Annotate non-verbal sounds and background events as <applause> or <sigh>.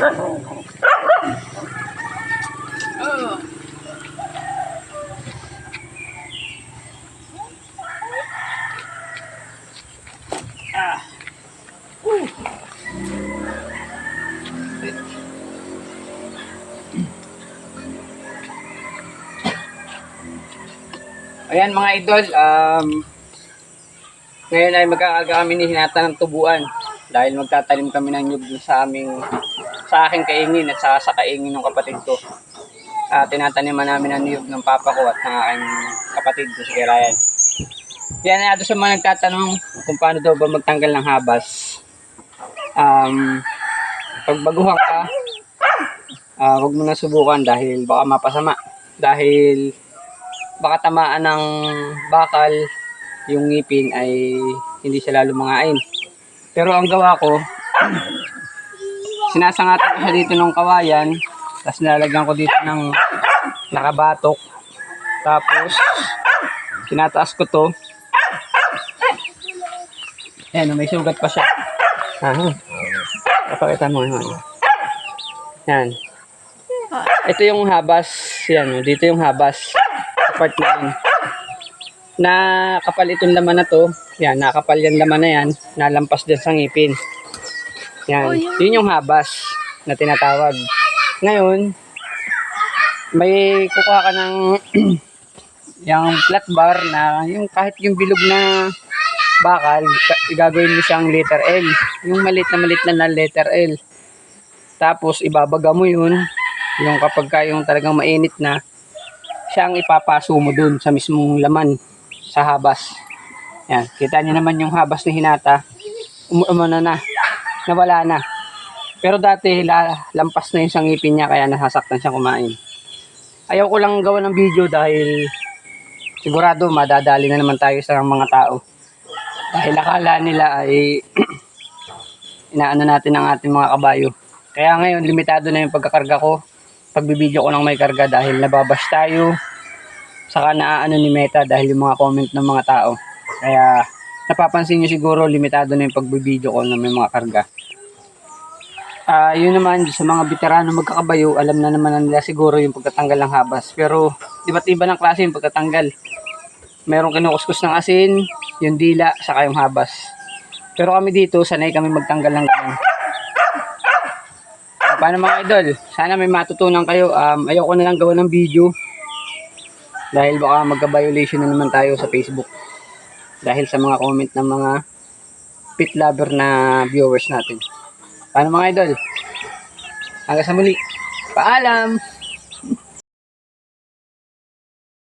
Ayan mga idol, um, ngayon ay magkakaga kami ni Hinata ng tubuan dahil magtatalim kami ng nyug sa aming sa aking kaingin at sa, sa kaingin ng kapatid ko. Ah, tinataniman namin ang niyog ng papa ko at ng aking kapatid ko si Ryan. Yan ay sa mga nagtatanong kung paano daw ba magtanggal ng habas. Um, pag baguhan ka, ah, huwag mo na subukan dahil baka mapasama. Dahil baka tamaan ng bakal yung ngipin ay hindi siya lalo mangain. Pero ang gawa ko, sinasangatan ko siya dito ng kawayan, tapos nilalagyan ko dito ng nakabatok. Tapos, tinataas ko to. Ayan, may sugat pa siya. Aha. Papakita mo yun. Yan. Ito yung habas. Yan, dito yung habas. Sa part na yun. Nakapal itong laman na to. Yan, nakapal yan laman na yan. Nalampas dyan sa ngipin. Yan. Yun yung habas na tinatawag. Ngayon, may kukuha ka ng <clears throat> yung flat bar na yung kahit yung bilog na bakal, ka- gagawin mo siyang letter L. Yung malit na malit na na letter L. Tapos, ibabaga mo yun. Yung kapag ka yung talagang mainit na, siya ang ipapaso mo dun sa mismong laman sa habas. Yan. Kita niyo naman yung habas ni Hinata. Um, umano na. Nawala na. Pero dati, la, lampas na yung sangipin niya kaya nasasaktan siya kumain. Ayaw ko lang gawa ng video dahil sigurado madadali na naman tayo sa mga tao. Dahil akala nila ay <clears throat> inaano natin ang ating mga kabayo. Kaya ngayon, limitado na yung pagkakarga ko. Pagbibideo ko ng may karga dahil nababash tayo. Saka naaano ni Meta dahil yung mga comment ng mga tao. Kaya napapansin nyo siguro limitado na yung pagbibideo ko ng may mga karga. Ah, yun naman sa mga veterano magkakabayo, alam na naman na nila siguro yung pagtatanggal ng habas. Pero iba't iba ng klase yung pagtatanggal. Merong kinukuskus ng asin, yung dila, saka yung habas. Pero kami dito, sanay kami magtanggal ng ganun. Ah, Paano mga idol? Sana may matutunan kayo. Um, ayoko na lang gawa ng video. Dahil baka magka-violation na naman tayo sa Facebook. Dahil sa mga comment ng mga pit lover na viewers natin. Paano mga idol? Hanggang sa muli. Paalam!